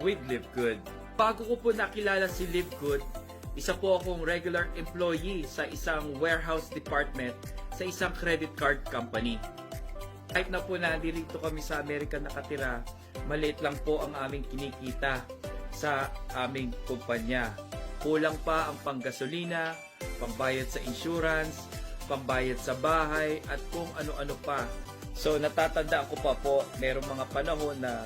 with Live Good. Bago ko po nakilala si Live Good, isa po akong regular employee sa isang warehouse department sa isang credit card company. Kahit na po nandito kami sa Amerika nakatira, maliit lang po ang aming kinikita sa aming kumpanya. Kulang pa ang panggasolina, pambayad sa insurance, pambayad sa bahay, at kung ano-ano pa. So natatandaan ko pa po, merong mga panahon na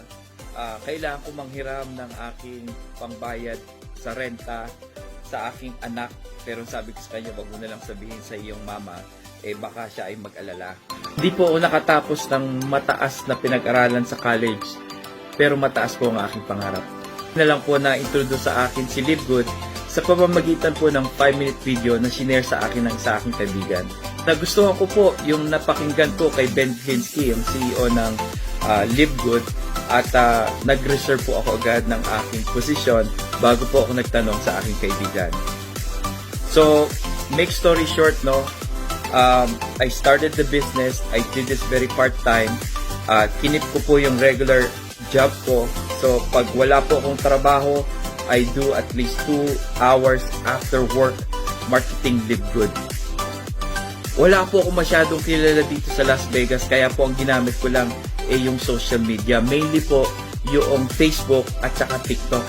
ah, kailangan ko manghiram ng aking pambayad sa renta sa aking anak. Pero sabi ko sa kanya, wag mo na lang sabihin sa iyong mama, eh baka siya ay mag-alala. Hindi po ako nakatapos ng mataas na pinag-aralan sa college, pero mataas po ang aking pangarap. Na lang po na introduce sa akin si Live Good sa pamamagitan po ng 5-minute video na sinare sa akin ng sa aking kaibigan. Nagustuhan ko po yung napakinggan ko kay Ben Hinsky, yung CEO ng ah, Live Good, at ah, nag-reserve po ako agad ng aking posisyon bago po ako nagtanong sa aking kaibigan. So, make story short, no, um, I started the business. I did this very part-time. Uh, kinip ko po yung regular job ko. So, pag wala po akong trabaho, I do at least 2 hours after work marketing live good. Wala po ako masyadong kilala dito sa Las Vegas, kaya po ang ginamit ko lang ay yung social media. Mainly po yung Facebook at saka TikTok.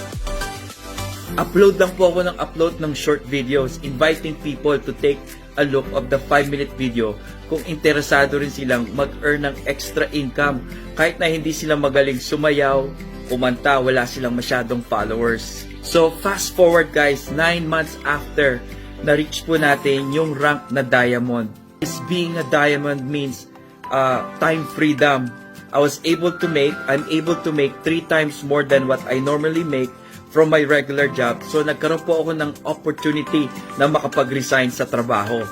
Upload lang po ako ng upload ng short videos inviting people to take a look of the 5 minute video kung interesado rin silang mag-earn ng extra income kahit na hindi sila magaling sumayaw, kumanta, wala silang masyadong followers. So fast forward guys, 9 months after na-reach po natin yung rank na diamond. This being a diamond means uh, time freedom. I was able to make, I'm able to make 3 times more than what I normally make from my regular job. So nagkaroon po ako ng opportunity na makapag-resign sa trabaho.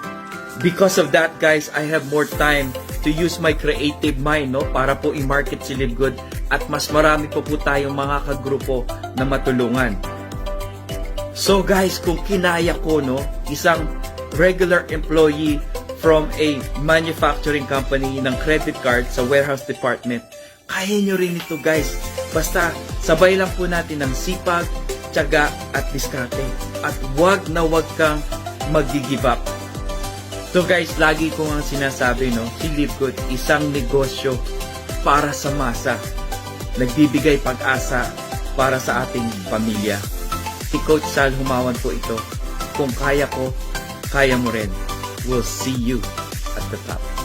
Because of that guys, I have more time to use my creative mind no para po i-market si Live Good at mas marami po po tayong mga kagrupo na matulungan. So guys, kung kinaya ko no, isang regular employee from a manufacturing company ng credit card sa warehouse department, kaya nyo rin ito guys. Basta sabay lang po natin ng sipag, tiyaga at diskarte. At wag na wag kang mag-give up. So guys, lagi ko nga sinasabi no, si Live Good isang negosyo para sa masa. Nagbibigay pag-asa para sa ating pamilya. Si Coach Sal Humawan po ito. Kung kaya ko, kaya mo rin. We'll see you at the top.